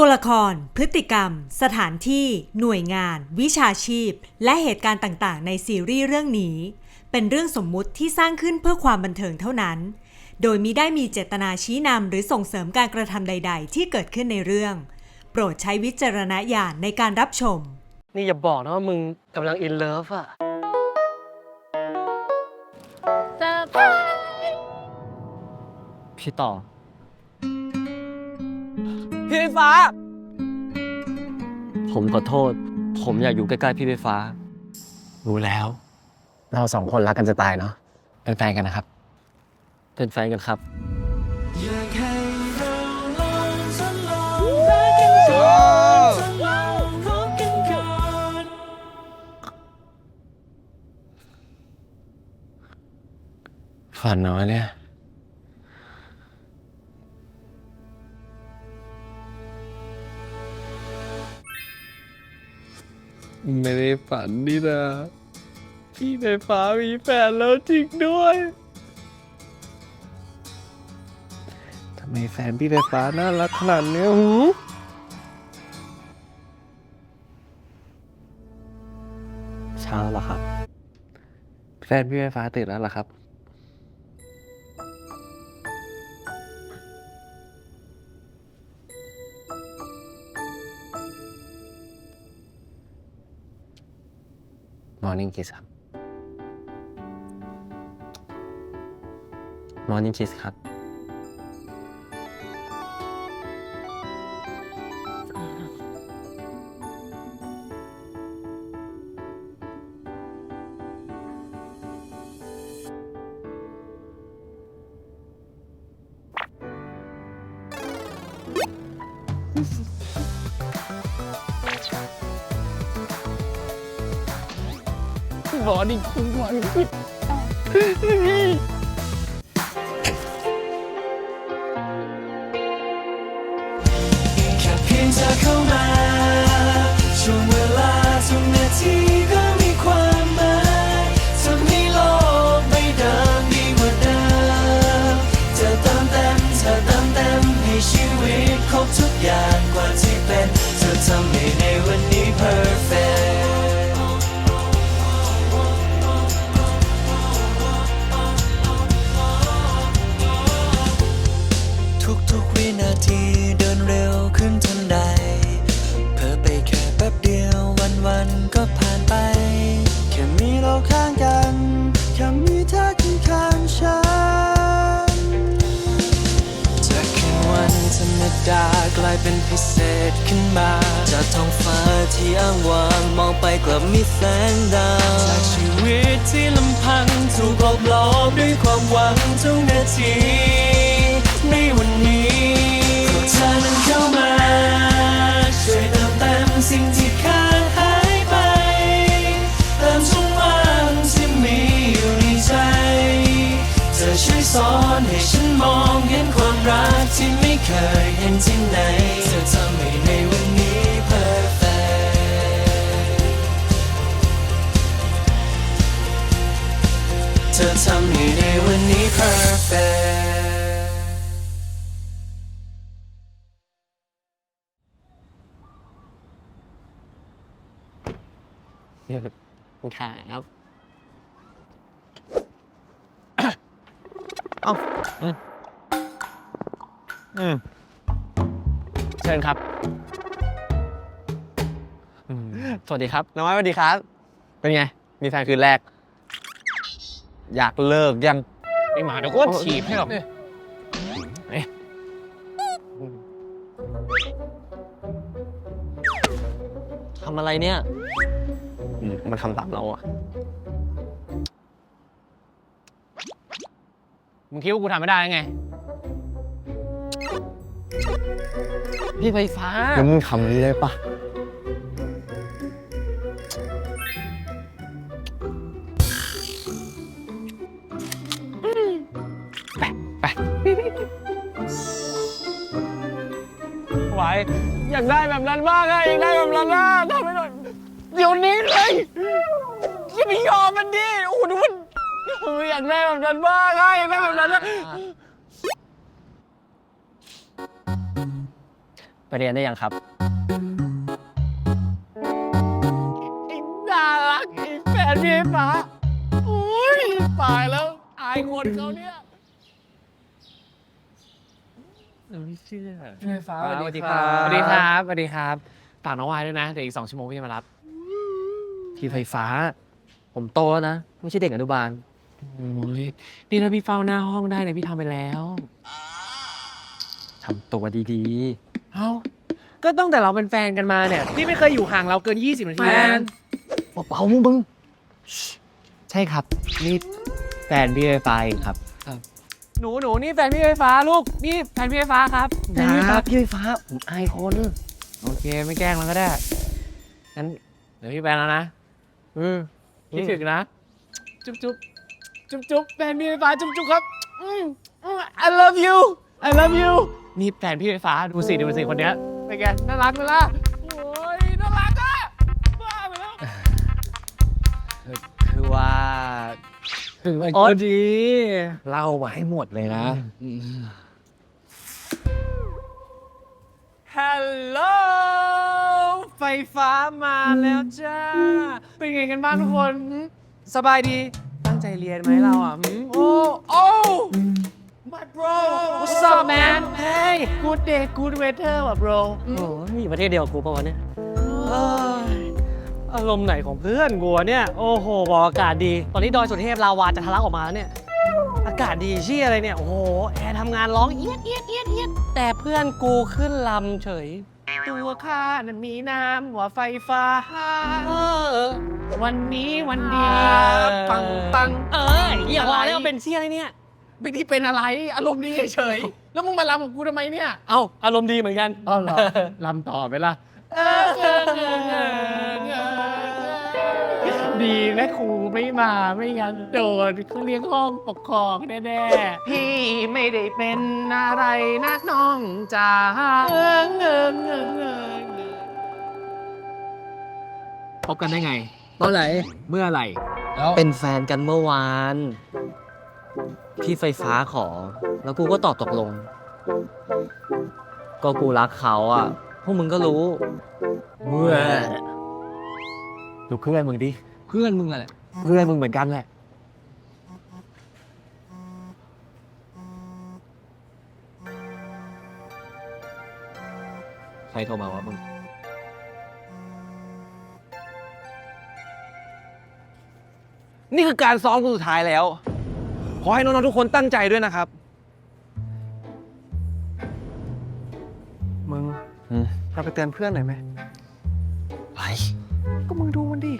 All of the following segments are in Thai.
ตัวละคร พฤติกรรม สถานที่ หน่วยงาน วิชาชีพ และเหตุการณ์ต่างๆ ในซีรีส์เรื่องนี้ เป็นเรื่องสมมุติที่สร้างขึ้นเพื่อความบันเทิงเท่านั้น โดยมิได้มีเจตนาชี้นำหรือส่งเสริมการกระทำใด ๆ ที่เกิดขึ้นในเรื่อง โปรดใช้วิจารณญาณในการรับชม นี่อย่าบอกนะว่ามึงกำลังอินเลิฟอะเซอร์ไพรส์พี่ต่อ พี่ไฟฟ้า ผมขอโทษ ผมอยากอยู่ใกล้ๆพี่ไฟฟ้า รู้แล้ว เราสองคนรักกันจะตายเนาะเป็นแฟนกันนะครับ เป็นแฟนกันครับ ฝันน้อยเนี่ย ไม่ได้ฝันนี่นะพี่ไฟฟ้ามีแฟนแล้วจริงด้วยทำไมแฟนพี่ไฟฟ้าน่ารักขนาดเนี้ยหูเช้าแล้วครับ แฟนพี่ไฟฟ้าตื่นแล้วเหรอครับ Morning Kiss ครับ Morning Kiss ครับ Morning Morning Kiss แมา จากท้องฟ้าที่อ้างว้างมองไปกลับมีแสงดาวจากชีวิตที่ลำพังถูกโอบล้อมด้วยความหวังทุกนาที ในวันนี้เพราะเธอนั้นเข้ามา ช่วยเติมเต็มสิ่งที่ขาดหายไปเติมช่องว่างที่มีอยู่ในใจเธอช่วยสอนให้ฉันมองเห็นความ รักที่ไม่เคยเห็นที่ไหนเธอทำให้ในวันนี้ perfect เธอทำให้ในวันนี้ perfect ครับ เชิญครับสวัสดีครับ น้องไม้สวัสดีครับ เป็นไง มีแฟนคืนแรก อยากเลิกยัง ไอหมาเดี๋ยวก็ฉีบให้หรอกทำอะไรเนี่ย มันทำตามเราอะมึงคิดว่ากูทำไม่ได้ไง พี่ไฟฟ้า แล้วมึงทำนี้ได้ปะไหวอยากได้แบบนั้นบ้างอะอยากได้แบบนั้นนะทำให้หน่อยเดี๋ยวนี้เลยอย่าไปยอมมันดิโอ้โหดูมันโอ้ยอยากได้แบบนั้นบ้างอะอยากได้แบบนั้นนะ ไปเรียนได้ยังครับไอ้น่ารักไอ้แฟนพี่ไฟฟ้าโอ้ยตายแล้วอายคนเขาเนี่ยไม่เชื่อพี่ไฟฟ้าสวัสดีครับ สวัสดีครับสวัสดีครับฝากน้องวายด้วยนะ เดี๋ยวอีกสองชั่วโมงพี่จะมารับ พี่ไฟฟ้า ผมโตแล้วนะ ไม่ใช่เด็กอนุบาลโอ้ยนี่ถ้าพี่เฝ้าหน้าห้องได้เนี่ยพี่ทำไปแล้ว ทำตัวดี เอ้าก็ตั้งแต่เราเป็นแฟนกันมาเนี่ย พี่ไม่เคยอยู่ห่างเราเกิน 20 นาทีแฟนๆเบาๆมึงใช่ครับ นี่แฟนพี่ไฟฟ้าเองครับหนูหนูนี่แฟนพี่ไฟฟ้าลูก นี่แฟนพี่ไฟฟ้าครับนะครับพี่ไฟฟ้าผมอายคนโอเคไม่แกล้งมันก็ได้ งั้นเดี๋ยวพี่ไปแล้วนะเออคิดถึงนะ จุ๊บจุ๊บจุ๊บจุ๊บแฟนพี่ไฟฟ้าจุ๊บจุ๊บครับอืมอืม I love you I love you นี่แฟนพี่ไฟฟ้าดูสิดูสิคนเนี้ยเป็นไงน่ารักไหมล่ะโอ้ยน่ารักอะบ้าไปแล้ว คือว่าถึงมันอ๋อก็ดี เล่ามาให้หมดเลยนะ ฮัลโหลไฟฟ้ามาแล้วจ้า เป็นไงกันบ้างทุกคนหืมสบายดี ตั้งใจเรียนไหมเราอะหืมโอ้ โอ้ my bro what's up man hey good day good weather ว่ะ bro อืมโอ้ยอยู่ประเทศเดียวกับกูปะวะเนี่ยเอ้ยอารมณ์ไหนของเพื่อนกูวะเนี่ย โอ้โห บอกอากาศดี ตอนนี้ดอยสุเทพลาวาจะทะลักออกมาแล้วเนี่ย อากาศดีเชี่ยอะไรเนี่ย โอ้โห แอร์ทำงานร้องเอียดเอียดเอียดเอียดแต่เพื่อนกูขึ้นลำเฉย ตัวข้านั้นมีน้ำว่าไฟฟ้า เออวันนี้วันดี ปังปัง เอออย่าว่าแล้วเป็นเชี่ยอะไรเนี่ย ไม่ได้เป็นอะไร อารมณ์ดีเฉยๆแล้วมึงมาลำกับกูทำไมเนี่ยเอ้าอารมณ์ดีเหมือนกัน อ๋อเหรอลำต่อไปละดีนะครูไม่มาไม่งั้นโดนเขาเลี้ยงห้องปกครองแน่ๆพี่ไม่ได้เป็นอะไรนักน้องจ๋าเงินเงินเงินเงินพบกันได้ไงตอนไหน เมื่อไหร่ เป็นแฟนกันเมื่อวาน พี่ไฟฟ้าขอ แล้วกูก็ตอบตกลง ก็กูรักเขาอะ พวกมึงก็รู้เมื่อดูเพื่อนมึงดิ เพื่อนมึงอะไรเพื่อนมึงเหมือนกันแหละ ใครโทรมาวะมึง นี่คือการซ้อมคนสุดท้ายแล้ว ขอให้น้องๆทุกคนตั้งใจด้วยนะครับ มึงอืมเราไปเตือนเพื่อนหน่อยไหมไปก็มึงดูมันดิ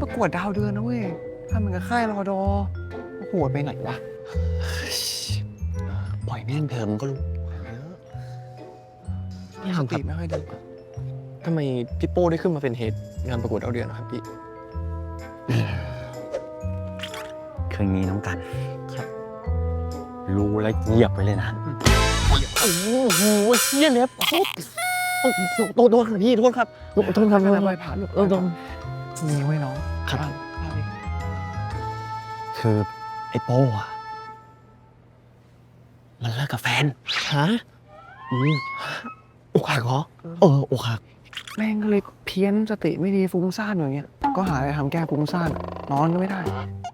ประกวดดาวเดือนนะเว้ยทำเหมือนกับค่ายรอดอโอ้โหไปไหนวะ ปล่อยแม่งเถอะมึงก็รู้สติไม่ค่อยดีทำไมพี่โป้ได้ขึ้นมาเป็นเฮดงานประกวดดาวเดือนนะครับพี่เคยมีน้องกันครับรู้แล้วเหยียบไปเลยนะ โอ้โหเฮียเล็บโคตรโอ้โหโทษโทษครับพี่โทษครับโทษครับไม่เป็นไรผ่านลูกเออตรงมีไว้น้องครับผ่านผ่านดิคือไอ้โป้อะมันเลิกกับแฟน ฮะอืมอกหักเหรอ เอออกหัก แม่งก็เลยเพี้ยนสติไม่ดีฟุ้งซ่านอย่างเงี้ย ก็หาอะไรทำแก้ฟุ้งซ่าน นอนก็ไม่ได้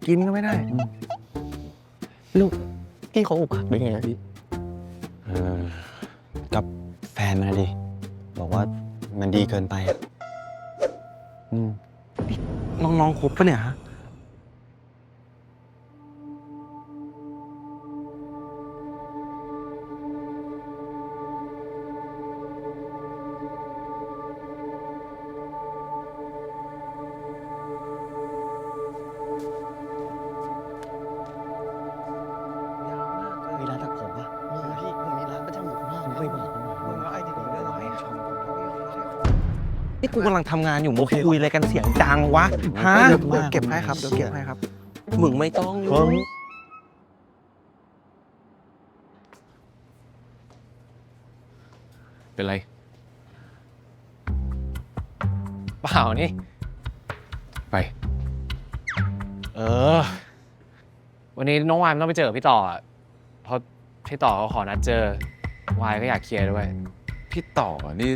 กินก็ไม่ได้ ลูกพี่เขาอกหักได้ไงอะพี่ เออกับแฟนมันนะดิ บอกว่ามันดีเกินไปอะอืม น้องๆคบปะเนี่ยฮะ นี่กูกำลังทำงานอยู่มึงคุยอะไรกันเสียงดังวะฮะเยเดี๋อะยวมากเก็บให้ครับเดี๋ยวเก็บให้ครับ มึงไม่ต้องเลยเป็นไร เปล่านี่ ไป เออ วันนี้น้องวายมันต้องไปเจอพี่ต่ออะเพราะพี่ต่อเขาขอนัดเจอ วายก็อยากเคลียร์ด้วย พี่ต่อนี่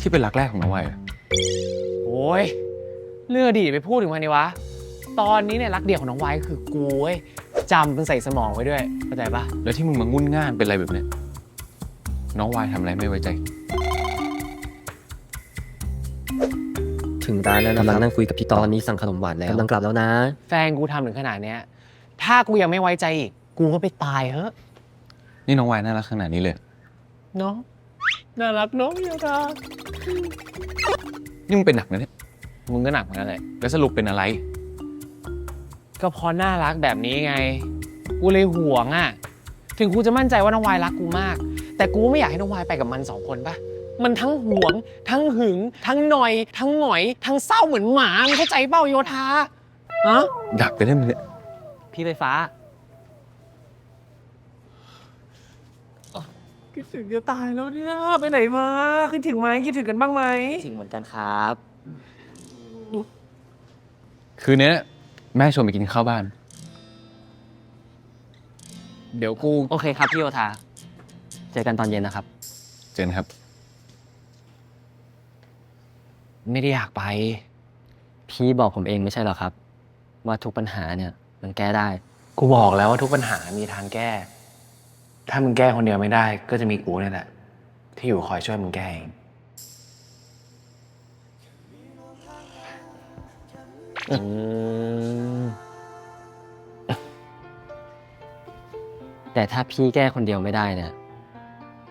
ที่เป็นรักแรกของน้องวัยอะ โอ้ยเรื่องอดีตไปพูดถึงมันนี่วะ ตอนนี้เนี่ยรักเดียวของน้องไว้คือกูเว้ยจำเป็นใส่สมองไว้ด้วยเข้าใจปะแล้วที่มึงมางุ่นง่านเป็นอะไรแบบเนี้ยน้องวายทำอะไรไม่ไว้ใจ ถึงร้านแล้วนะกำลังนั่งคุยกับพี่ตอนนี้สั่งขนมหวานแล้วกำลังกลับแล้วนะ แฟนกูทำถึงขนาดเนี้ย ถ้ากูยังไม่ไว้ใจอีก กูก็ไปตายเฮ้อะนี่น้องวายน่ารักขนาดนี้เลยเนาะน่ารักเน้องเยาดา นี่มึงเป็นหนักนะเนี่ย มึงก็หนักเหมือนกันแหละแล้วสรุปเป็นอะไร ก็เพราะน่ารักแบบนี้ไง กูเลยห่วงอะ ถึงกูจะมั่นใจว่าน้องวายรักกูมาก แต่กูไม่อยากให้น้องวายไปกับมันสองคนปะมันทั้งห่วง ทั้งหึง ทั้งหน่อย ทั้งหงอย ทั้งเศร้าเหมือนหมามึงเข้าใจเป้าโยธาฮะ ดักไปได้มึงเนี่ย พี่ไฟฟ้า คิดถึงจะตายแล้วเนี่ย ไปไหนมาคิดถึงไหมคิดถึงกันบ้างไหมจริงเหมือนกันครับ คืนนี้แม่ชวนไปกินข้าวบ้าน เดี๋ยวกูโอเคครับพี่โอทา เจอกันตอนเย็นนะครับ เจนครับ ไม่ได้อยากไป พี่บอกผมเองไม่ใช่เหรอครับ ว่าทุกปัญหาเนี่ย มันแก้ได้ กูบอกแล้วว่าทุกปัญหามีทางแก้ ถ้ามึงแก้คนเดียวไม่ได้ ก็จะมีกูเนี่ยแหละ ที่อยู่คอยช่วยมึงแก้เอง อืม แต่ถ้าพี่แก้คนเดียวไม่ได้เนี่ย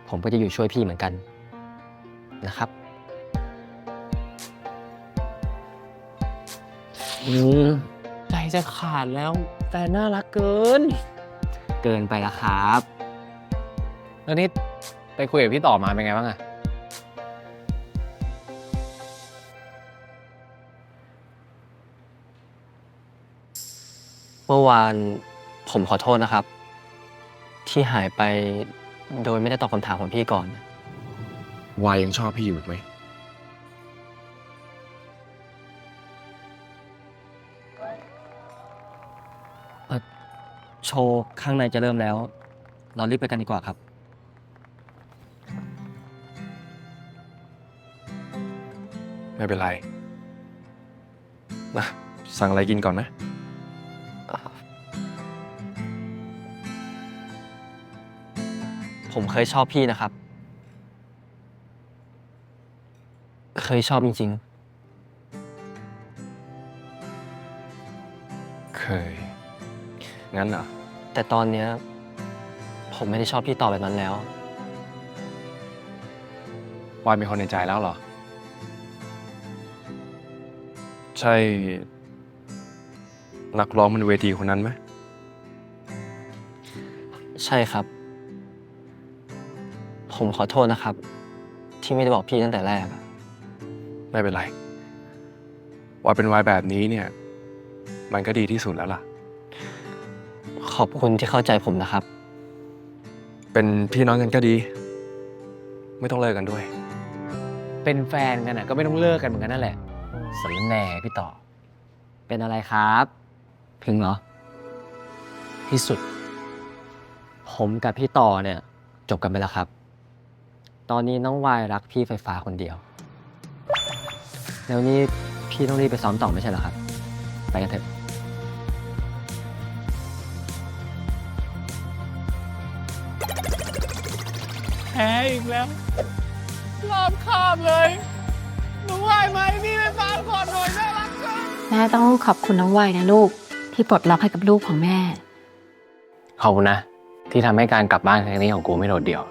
ผมก็จะอยู่ช่วยพี่เหมือนกันนะครับ อืม ใจจะขาดแล้ว แต่น่ารักเกิน เกินไปแล้วครับ แล้วนี่ไปคุยกับพี่ต่อมาเป็นไงบ้างอะเมื่อวานผมขอโทษนะครับ ที่หายไปโดยไม่ได้ตอบคำถามของพี่ก่อน วายยังชอบพี่อยู่อีกไหม โชว์ข้างในจะเริ่มแล้ว เรารีบไปกันดีกว่าครับ ไม่เป็นไรนะสั่งอะไรกินก่อนนะ ผมเคยชอบพี่นะครับ เคยชอบจริงเคย งั้นเหรอๆแต่ตอนเนี้ย ผมไม่ได้ชอบพี่ต่อแบบนั้นแล้ว วายมีคนในใจแล้วเหรอ ใช่ นักร้องบนเวทีคนนั้นไหมใช่ครับ ผมขอโทษนะครับ ที่ไม่ได้บอกพี่ตั้งแต่แรกอะไม่เป็นไร วายเป็นวายแบบนี้เนี่ย มันก็ดีที่สุดแล้วล่ะ ขอบคุณที่เข้าใจผมนะครับ เป็นพี่น้องกันก็ดี ไม่ต้องเลิกกันด้วย เป็นแฟนกันอะก็ไม่ต้องเลิกกันเหมือนกันนั่นแหละ สนแหน่พี่ต่อ เป็นอะไรครับถึงเหรอ ที่สุด ผมกับพี่ต่อเนี่ย จบกันไปแล้วครับ ตอนนี้น้องวายรักพี่ไฟฟ้าคนเดียว แล้วนี่พี่ต้องรีบไปซ้อมต่อไม่ใช่เหรอครับ ไปกันเถอะ แพ้อีกแล้วรอบคาบเลย หนูไหวไหมพี่ไม่ฟังก่อนหน่อยน่ารักจังแม่ต้องขอบคุณน้องวัยนะลูก ที่ปลดล็อกให้กับลูกของแม่ ขอบคุณนะ ที่ทำให้การกลับบ้านครั้งนี้ของกูไม่โดดเดี่ยว